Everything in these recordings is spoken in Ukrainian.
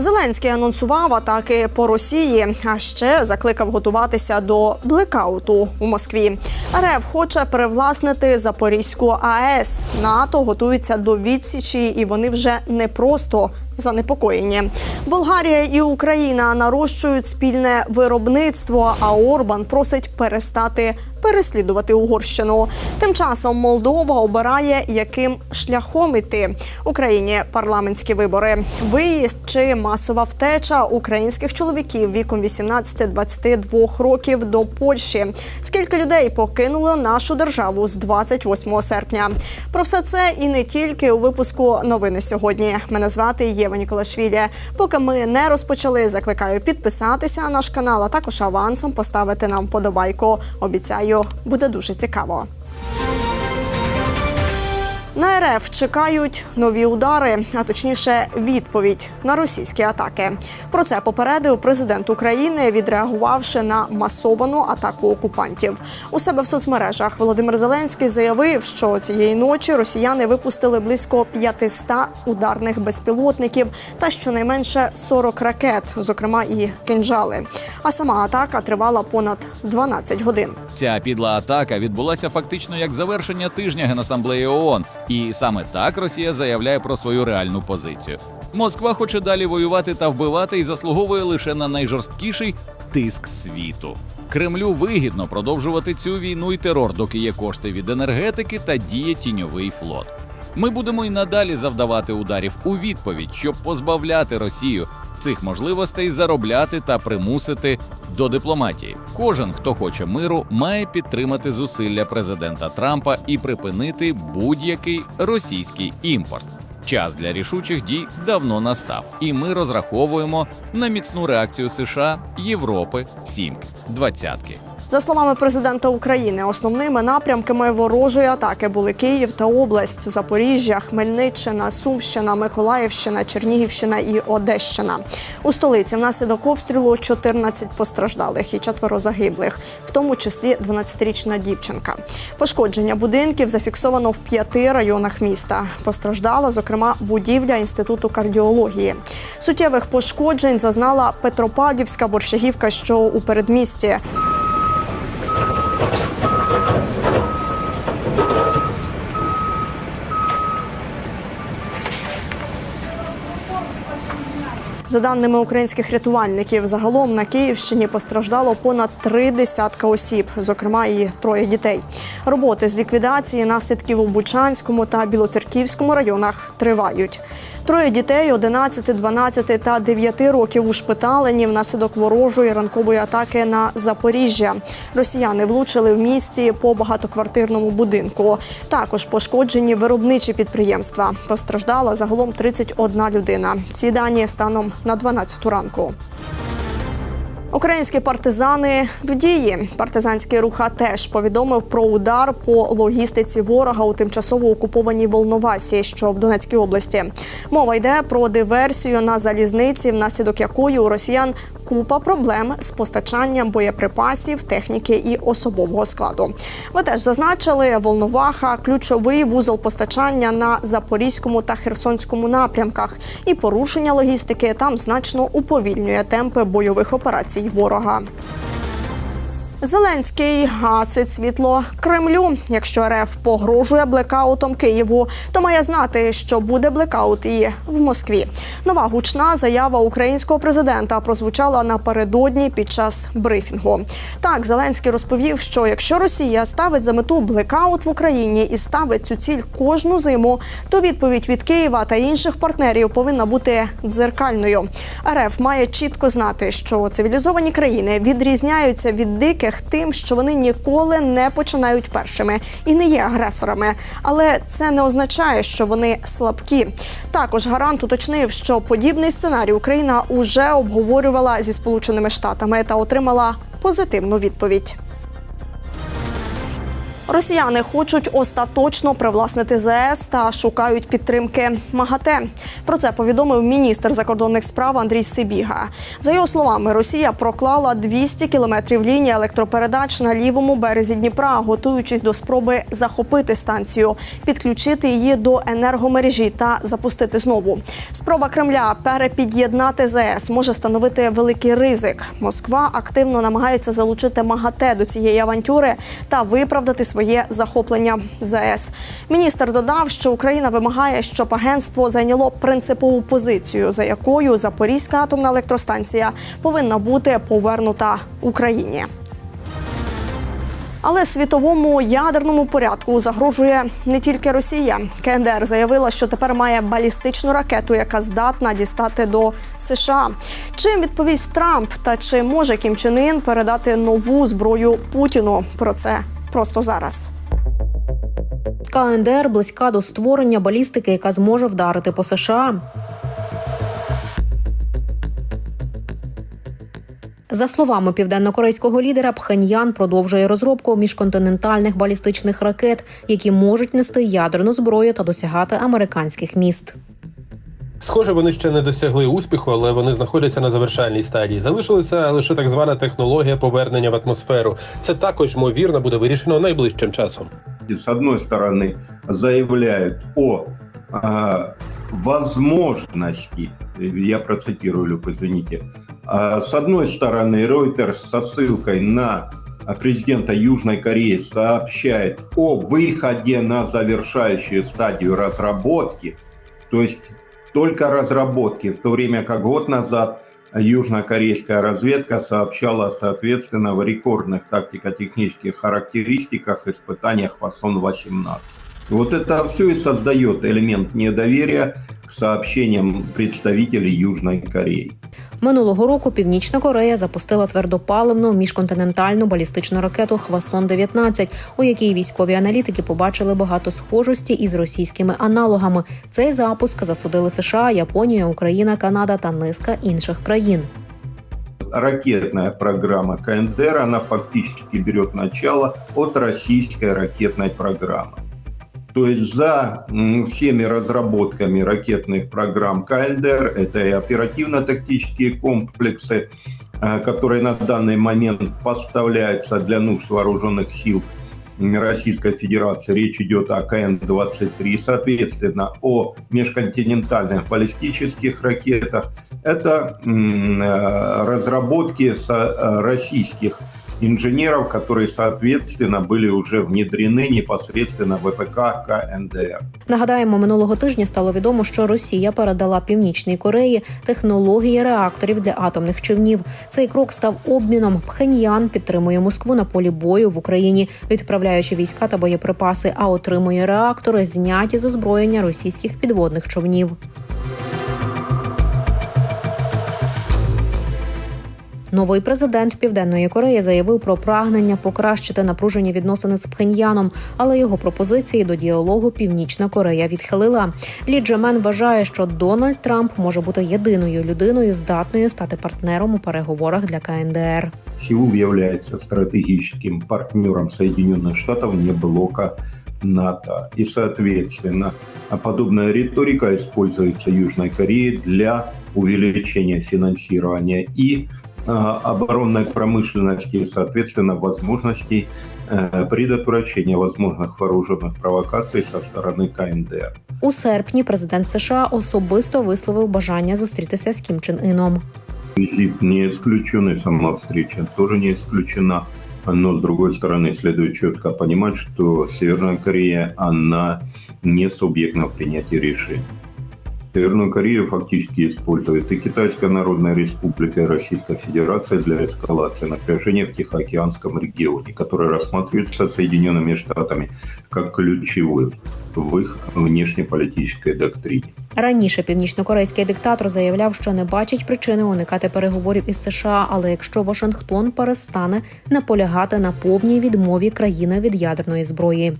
Зеленський анонсував атаки по Росії, а ще закликав готуватися до блекауту у Москві. РФ хоче перевласнити Запорізьку АЕС. НАТО готується до відсічі, і вони вже не просто занепокоєні. Болгарія і Україна нарощують спільне виробництво. А Орбан просить перестати переслідувати Угорщину. Тим часом Молдова обирає, яким шляхом іти Україні парламентські вибори. Виїзд чи масова втеча українських чоловіків віком 18-22 років до Польщі. Скільки людей покинуло нашу державу з 28 серпня? Про все це і не тільки у випуску новини сьогодні. Мене звати Єва Ніколашвілі. Поки ми не розпочали, закликаю підписатися на наш канал, а також авансом поставити нам подобайку. Обіцяю, буде дуже цікаво. На РФ чекають нові удари, а точніше, відповідь на російські атаки. Про це попередив президент України, відреагувавши на масовану атаку окупантів. У себе в соцмережах Володимир Зеленський заявив, що цієї ночі росіяни випустили близько 500 ударних безпілотників та щонайменше 40 ракет, зокрема і кинджали. А сама атака тривала понад 12 годин. Ця підла атака відбулася фактично як завершення тижня Генасамблеї ООН, і саме так Росія заявляє про свою реальну позицію. Москва хоче далі воювати та вбивати і заслуговує лише на найжорсткіший тиск світу. Кремлю вигідно продовжувати цю війну і терор, доки є кошти від енергетики та діє тіньовий флот. Ми будемо й надалі завдавати ударів у відповідь, щоб позбавляти Росію цих можливостей заробляти та примусити до дипломатії. Кожен, хто хоче миру, має підтримати зусилля президента Трампа і припинити будь-який російський імпорт. Час для рішучих дій давно настав, і ми розраховуємо на міцну реакцію США, Європи, сімки, двадцятки. За словами президента України, основними напрямками ворожої атаки були Київ та область, Запоріжжя, Хмельниччина, Сумщина, Миколаївщина, Чернігівщина і Одещина. У столиці внаслідок обстрілу 14 постраждалих і четверо загиблих, в тому числі 12-річна дівчинка. Пошкодження будинків зафіксовано в п'яти районах міста. Постраждала, зокрема, будівля інституту кардіології. Суттєвих пошкоджень зазнала Петропавлівська борщагівка, що у передмісті. За даними українських рятувальників, загалом на Київщині постраждало понад три десятка осіб, зокрема і троє дітей. Роботи з ліквідації наслідків у Бучанському та Білоцерківському районах тривають. Троє дітей 11, 12 та 9 років ушпиталені внаслідок ворожої ранкової атаки на Запоріжжя. Росіяни влучили в місті по багатоквартирному будинку. Також пошкоджені виробничі підприємства. Постраждала загалом 31 людина. Ці дані станом на 12 ранку. Українські партизани в дії. Партизанський рух теж повідомив про удар по логістиці ворога у тимчасово окупованій Волновасі, що в Донецькій області. Мова йде про диверсію на залізниці, внаслідок якої у росіян купа проблем з постачанням боєприпасів, техніки і особового складу. Ви теж зазначили, Волноваха ключовий вузол постачання на запорізькому та херсонському напрямках, і порушення логістики там значно уповільнює темпи бойових операцій ворога. Зеленський гасить світло Кремлю. Якщо РФ погрожує блекаутом Києву, то має знати, що буде блекаут і в Москві. Нова гучна заява українського президента прозвучала напередодні під час брифінгу. Так, Зеленський розповів, що якщо Росія ставить за мету блекаут в Україні і ставить цю ціль кожну зиму, то відповідь від Києва та інших партнерів повинна бути дзеркальною. РФ має чітко знати, що цивілізовані країни відрізняються від диких тим, що вони ніколи не починають першими і не є агресорами. Але це не означає, що вони слабкі. Також гарант уточнив, що подібний сценарій Україна уже обговорювала зі Сполученими Штатами та отримала позитивну відповідь. Росіяни хочуть остаточно привласнити ЗС та шукають підтримки МАГАТЕ. Про це повідомив міністр закордонних справ Андрій Сибіга. За його словами, Росія проклала 200 кілометрів лінії електропередач на лівому березі Дніпра, готуючись до спроби захопити станцію, підключити її до енергомережі та запустити знову. Спроба Кремля перепід'єднати ЗС може становити великий ризик. Москва активно намагається залучити МАГАТЕ до цієї авантюри та виправдати своє захоплення ЗС. Міністр додав, що Україна вимагає, щоб агентство зайняло принципову позицію, за якою Запорізька атомна електростанція повинна бути повернута Україні. Але світовому ядерному порядку загрожує не тільки Росія. КНДР заявила, що тепер має балістичну ракету, яка здатна дістати до США. Чим відповість Трамп та чи може Кім Чен Ін передати нову зброю Путіну? Про це просто зараз. КНДР близька до створення балістики, яка зможе вдарити по США. За словами південнокорейського лідера, Пхеньян продовжує розробку міжконтинентальних балістичних ракет, які можуть нести ядерну зброю та досягати американських міст. Схоже, вони ще не досягли успіху, але вони знаходяться на завершальній стадії. Залишилася лише так звана технологія повернення в атмосферу. Це також ймовірно буде вирішено найближчим часом. И с одной стороны заявляют о а, возможности, я процитирую, Люк, извините, А, с одной стороны Reuters со ссылкой на президента Южной Кореи сообщает о выходе на завершающую стадию разработки, то есть только разработки, в то время как год назад южнокорейская разведка сообщала, соответственно, в рекордных тактико-технических характеристиках испытаниях Фасон-18. Вот это все и создает элемент недоверия к сообщениям представителей Южной Кореи. Минулого року Північна Корея запустила твердопаливну міжконтинентальну балістичну ракету Хвасон 19 у якій військові аналітики побачили багато схожості із російськими аналогами. Цей запуск засудили США, Японія, Україна, Канада та низка інших країн. Ракетная программа КНДР, она фактически берет начало от российской ракетной программы. То есть за всеми разработками ракетных программ КНДР, это и оперативно-тактические комплексы, э, которые на данный момент поставляются для нужд вооруженных сил Российской Федерации. Речь идет о КН-23, соответственно, о межконтинентальных баллистических ракетах. Это э, разработки э, российских инженеров, которые, соответственно, были уже внедрены непосредственно в ВПК КНДР. Нагадаємо, минулого тижня стало відомо, що Росія передала Північній Кореї технології реакторів для атомних човнів. Цей крок став обміном. Пхеньян підтримує Москву на полі бою в Україні, відправляючи війська та боєприпаси, а отримує реактори, зняті з озброєння російських підводних човнів. Новий президент Південної Кореї заявив про прагнення покращити напружені відносини з Пхеньяном, але його пропозиції до діалогу Північна Корея відхилила. Лі Джемен вважає, що Дональд Трамп може бути єдиною людиною, здатною стати партнером у переговорах для КНДР. Сеул является стратегическим партнером Соединенных Штатов не блока НАТО. И, соответственно, подобная риторика используется Южной Кореей для увеличения финансирования а, оборонной промышленности, и, соответственно, возможностей э, предотвращения возможных вооруженных провокаций со стороны КНДР. У серпні президент США особисто висловив бажання зустрітися з Кім Чен Іном. Визит не исключен, и сама встреча тоже не исключена. Но, с другой стороны, следует четко понимать, что Северная Корея, она не субъект на принятие решений. Северную Корею фактически использует и Китайская Народная Республика, и Российская Федерация для эскалации напряжения в Тихоокеанском регионе, который рассматривается Соединенными Штатами как ключевым в их внешнеполитической доктрине. Раніше північнокорейський диктатор заявляв, що не бачить причини уникати переговорів із США, але якщо Вашингтон перестане наполягати на повній відмові країни від ядерної зброї.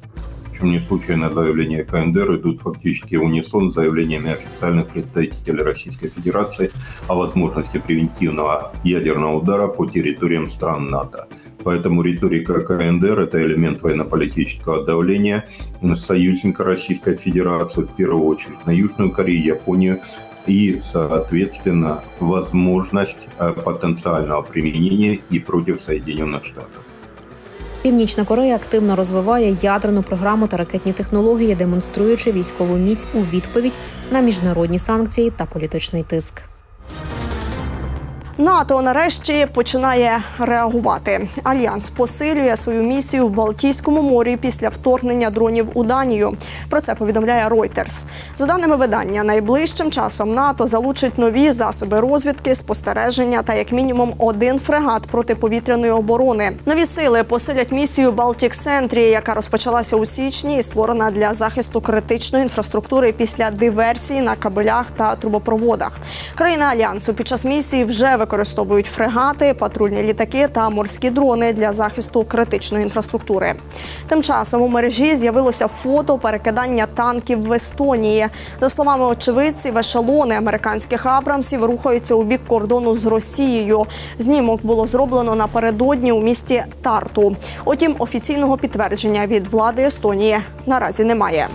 Причем не случайно заявления КНДР идут фактически унисон с заявлениями официальных представителей Российской Федерации о возможности превентивного ядерного удара по территориям стран НАТО. Поэтому риторика КНДР – это элемент военно-политического давления союзника Российской Федерации, в первую очередь на Южную Корею, Японию и, соответственно, возможность э, потенциального применения и против Соединенных Штатов. Північна Корея активно розвиває ядерну програму та ракетні технології, демонструючи військову міць у відповідь на міжнародні санкції та політичний тиск. НАТО нарешті починає реагувати. Альянс посилює свою місію в Балтійському морі після вторгнення дронів у Данію. Про це повідомляє Reuters. За даними видання, найближчим часом НАТО залучить нові засоби розвідки, спостереження та як мінімум один фрегат протиповітряної оборони. Нові сили посилять місію Балтік Сентрі, яка розпочалася у січні і створена для захисту критичної інфраструктури після диверсії на кабелях та трубопроводах. Країни альянсу під час місії вже використовують фрегати, патрульні літаки та морські дрони для захисту критичної інфраструктури. Тим часом у мережі з'явилося фото перекидання танків в Естонії. За словами очевидців, ешелони американських абрамсів рухаються у бік кордону з Росією. Знімок було зроблено напередодні у місті Тарту. Утім, офіційного підтвердження від влади Естонії наразі немає.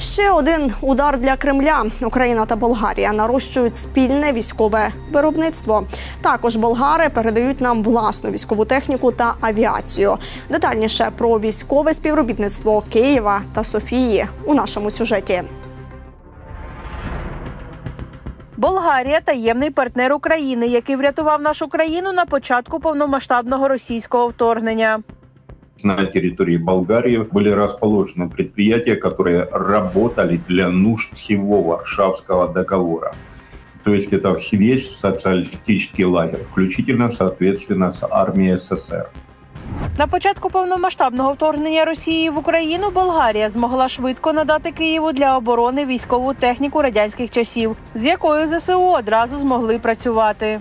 Ще один удар для Кремля. Україна та Болгарія нарощують спільне військове виробництво. Також болгари передають нам власну військову техніку та авіацію. Детальніше про військове співробітництво Києва та Софії у нашому сюжеті. Болгарія таємний партнер України, який врятував нашу країну на початку повномасштабного російського вторгнення На территории Болгарии были расположены предприятия, которые работали для нужд всего Варшавского договора. То есть это весь социалистический лагерь, включительно, соответственно, с армией СССР. На початку повномасштабного вторгнення Росії в Україну Болгарія змогла швидко надати Києву для оборони військову техніку радянських часів, з якою ЗСУ одразу змогли працювати.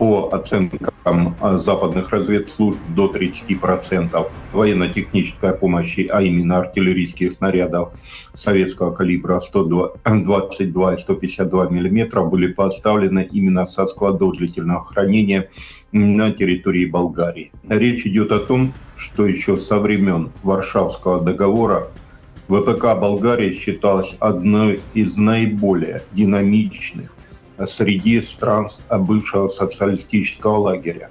По оценкам а, западных разведслужб, до 30% военно-технической помощи, а именно артиллерийских снарядов советского калибра 122 и 152 мм были поставлены именно со складов длительного хранения на территории Болгарии. Речь идет о том, что еще со времен Варшавского договора ВПК Болгарии считалась одной из наиболее динамичных среди стран бывшего социалистического лагеря.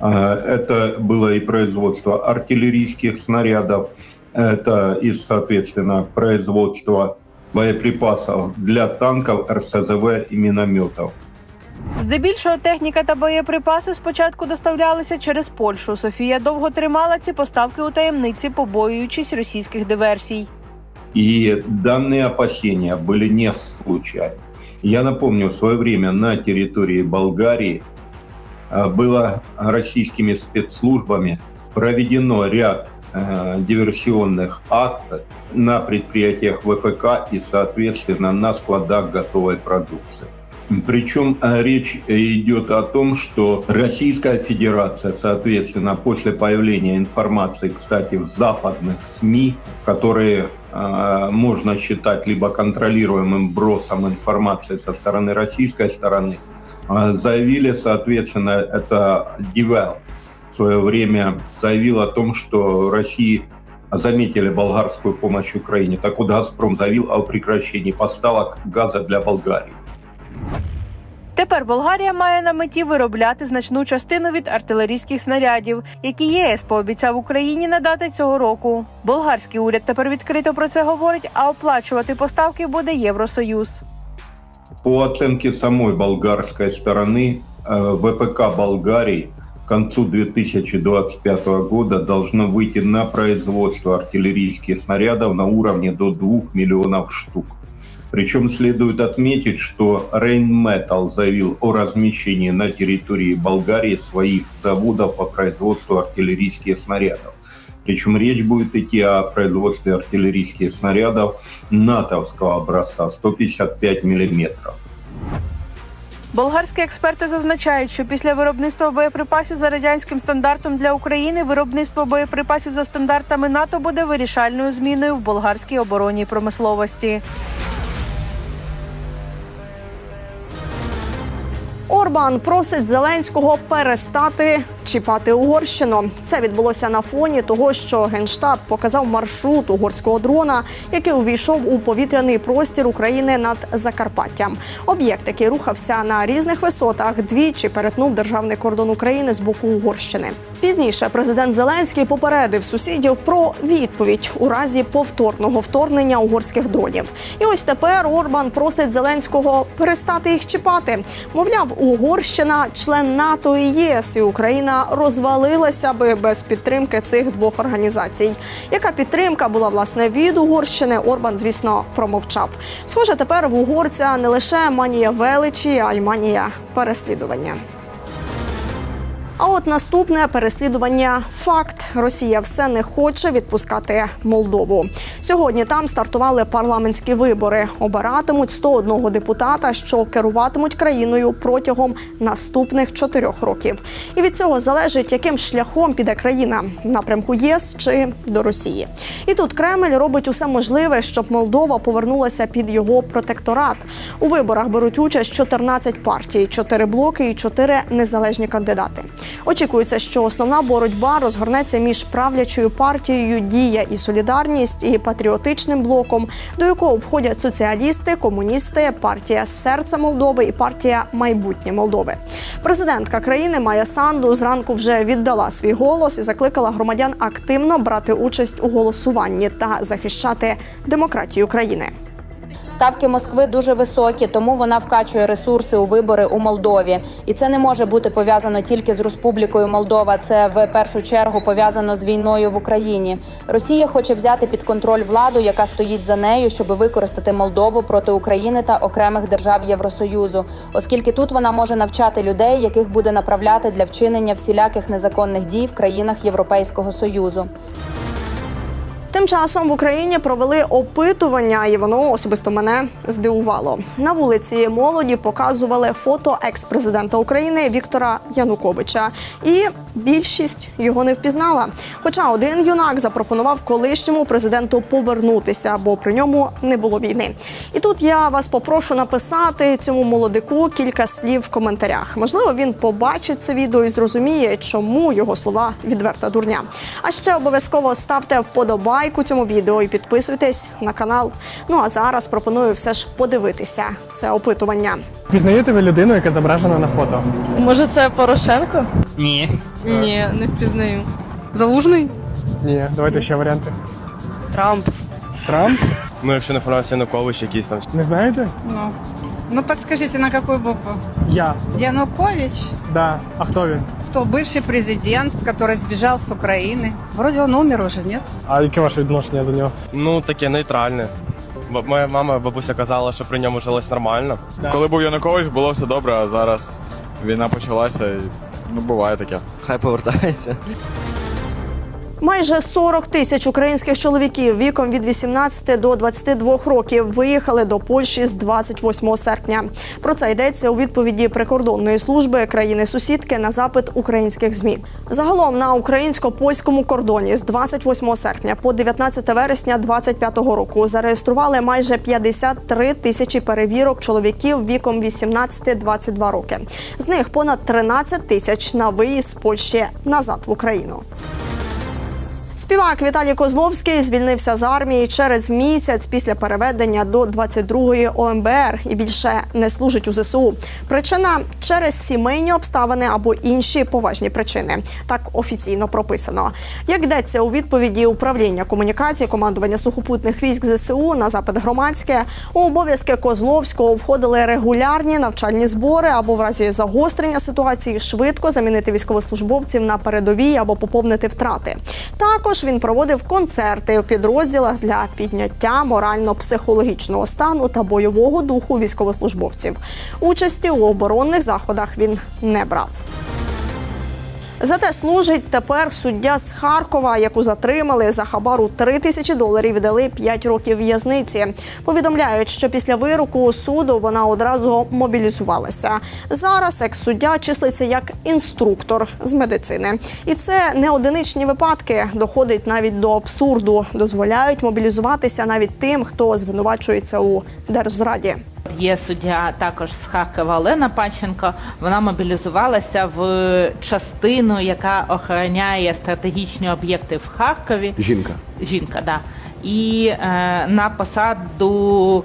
А, Это было и производство артиллерийских снарядов, это и, соответственно, производство боеприпасов для танков, РСЗВ и минометов. Здебільшого техніка та боєприпаси спочатку доставлялися через Польщу. Софія довго тримала ці поставки у таємниці, побоюючись російських диверсій. И данные опасения были не случайны. Я напомню, в свое время на территории Болгарии а, было российскими спецслужбами проведено ряд э, диверсионных актов на предприятиях ВПК и, соответственно, на складах готовой продукции. Причем э, речь идет о том, что Российская Федерация, соответственно, после появления информации, кстати, в западных СМИ, которые э, можно считать либо контролируемым бросом информации со стороны российской стороны, э, заявили, соответственно, это Дивел в свое время заявил о том, что России заметили болгарскую помощь Украине. Так вот, «Газпром» заявил о прекращении поставок газа для Болгарии. Тепер Болгарія має на меті виробляти значну частину від артилерійських снарядів, які ЄС пообіцяв Україні надати цього року. Болгарський уряд тепер відкрито про це говорить, а оплачувати поставки буде Євросоюз. По оценке самой болгарской стороны, э, ВПК Болгарии к концу 2025 года должно выйти на производство артиллерийских снарядов на уровне до 2 миллионов штук. Причем следует отметить, что Rheinmetall заявил о размещении на территории Болгарии своих заводов по производству артиллерийских снарядов. Причем речь будет идти о производстве артиллерийских снарядов натовского образца 155 миллиметров. Болгарські експерти зазначають, що після виробництва боєприпасів за радянським стандартом для України виробництво боєприпасів за стандартами НАТО буде вирішальною зміною в болгарській оборонній промисловості. Орбан просить Зеленського перестати чіпати Угорщину. Це відбулося на фоні того, що генштаб показав маршрут угорського дрона, який увійшов у повітряний простір України над Закарпаттям. Об'єкт, який рухався на різних висотах, двічі перетнув державний кордон України з боку Угорщини. Пізніше президент Зеленський попередив сусідів про відповідь у разі повторного вторгнення угорських дронів. І ось тепер Орбан просить Зеленського перестати їх чіпати. Мовляв, Угорщина член НАТО і ЄС, і Україна розвалилася би без підтримки цих двох організацій. Яка підтримка була власне від Угорщини? Орбан, звісно, промовчав. Схоже, тепер в угорця не лише манія величі, а й манія переслідування. А от наступне переслідування факт: Росія все не хоче відпускати Молдову. Сьогодні там стартували парламентські вибори. Обиратимуть 101 депутата, що керуватимуть країною протягом наступних чотирьох років. І від цього залежить, яким шляхом піде країна в напрямку ЄС чи до Росії. І тут Кремль робить усе можливе, щоб Молдова повернулася під його протекторат. У виборах беруть участь 14 партій, 4 блоки і 4 незалежні кандидати. Очікується, що основна боротьба розгорнеться між правлячою партією Дія і Солідарність і патріотичним блоком, до якого входять соціалісти, комуністи, партія Серце Молдови і партія Майбутнє Молдови. Президентка країни Майя Санду зранку вже віддала свій голос і закликала громадян активно брати участь у голосуванні та захищати демократію країни. Ставки Москви дуже високі, тому вона вкачує ресурси у вибори у Молдові. І це не може бути пов'язано тільки з Республікою Молдова. Це в першу чергу пов'язано з війною в Україні. Росія хоче взяти під контроль владу, яка стоїть за нею, щоб використати Молдову проти України та окремих держав Євросоюзу, оскільки тут вона може навчати людей, яких буде направляти для вчинення всіляких незаконних дій в країнах Європейського союзу. Тим часом в Україні провели опитування, і воно особисто мене здивувало. На вулиці молоді показували фото екс-президента України Віктора Януковича, і більшість його не впізнала. Хоча один юнак запропонував колишньому президенту повернутися, бо при ньому не було війни. І тут я вас попрошу написати цьому молодику кілька слів в коментарях. Можливо, він побачить це відео і зрозуміє, чому його слова відверта дурня. А ще обов'язково ставте вподобайку цьому відео і підписуйтесь на канал. Ну а зараз пропоную все ж подивитися це опитування. Пізнаєте ви людину, яка зображена на фото? Може, це Порошенко? Ні. Ні, не впізнаю. Залужний? Ні, давайте ще варіанти. Трамп. Трамп? Ну, якщо не помиляюся, Янукович якийсь там. Не знаєте? Ну, ну подскажите, на какую букву? Я. Янукович? Да. А хто він? Кто бывший президент, который сбежал с Украины? Вроде он умер уже, нет? А яке ваше відношення до нього? Ну, таке нейтральне. Бо моя мама, бабуся казала, що при ньому жилось нормально. Да. Коли був Янукович, було все добре, а зараз війна почалася і ну буває таке. Хай повертається. Майже 40 тисяч українських чоловіків віком від 18 до 22 років виїхали до Польщі з 28 серпня. Про це йдеться у відповіді прикордонної служби країни-сусідки на запит українських змі. Загалом на українсько-польському кордоні з 28 серпня по 19 вересня 2025 року зареєстрували майже 53 тисячі перевірок чоловіків віком 18-22 роки. З них понад 13 тисяч на виїзд з Польщі назад в Україну. Співак Віталій Козловський звільнився з армії через місяць після переведення до 22-ї ОМБР і більше не служить у ЗСУ. Причина через сімейні обставини або інші поважні причини. Так офіційно прописано. Як йдеться у відповіді управління комунікації командування сухопутних військ ЗСУ на запит громадське, у обов'язки Козловського входили регулярні навчальні збори або в разі загострення ситуації швидко замінити військовослужбовців на передовій або поповнити втрати. Також він проводив концерти у підрозділах для підняття морально-психологічного стану та бойового духу військовослужбовців. Участі у оборонних заходах він не брав. Зате служить тепер суддя з Харкова, яку затримали за хабару 3 тисячі доларів. і Дали 5 років в'язниці. Повідомляють, що після вироку суду вона одразу мобілізувалася. Зараз екс-суддя числиться як інструктор з медицини, і це не одиничні випадки. Доходить навіть до абсурду. Дозволяють мобілізуватися навіть тим, хто звинувачується у держзраді. Є суддя також з Харкова Олена Панченко. Вона мобілізувалася в частину, яка охороняє стратегічні об'єкти в Харкові. Жінка. Жінка, да. І е, на посаду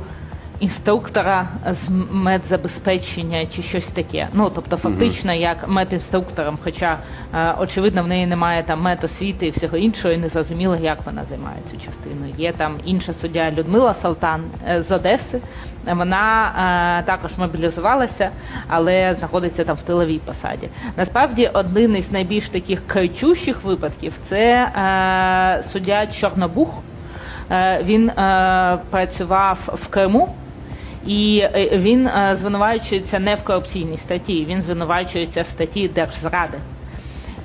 інструктора з медзабезпечення чи щось таке. Ну тобто, фактично, як медінструктором, хоча е, очевидно в неї немає там медосвіти і всього іншого, і не зрозуміло, як вона займає цю частину. Є там інша суддя Людмила Салтан е, з Одеси. Вона е, також мобілізувалася, але знаходиться там в тиловій посаді. Насправді, один із найбільш таких кричущих випадків це суддя Чорнобух. Він е, працював в Криму. І е, він е, звинувачується не в корупційній статті, він звинувачується в статті держзради.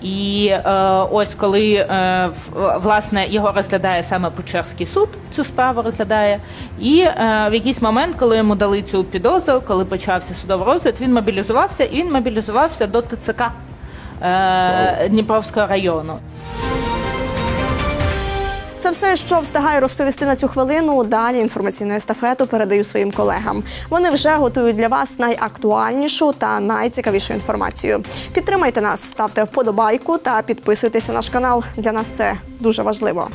І е, ось коли е, власне його розглядає саме Печерський суд, цю справу розглядає, і е, в якийсь момент, коли йому дали цю підозру, коли почався судовий розгляд, він мобілізувався і він мобілізувався до ТЦК е, Дніпровського району. Це все, що встигаю розповісти на цю хвилину. Далі інформаційну естафету передаю своїм колегам. Вони вже готують для вас найактуальнішу та найцікавішу інформацію. Підтримайте нас, ставте вподобайку та підписуйтесь на наш канал. Для нас це дуже важливо.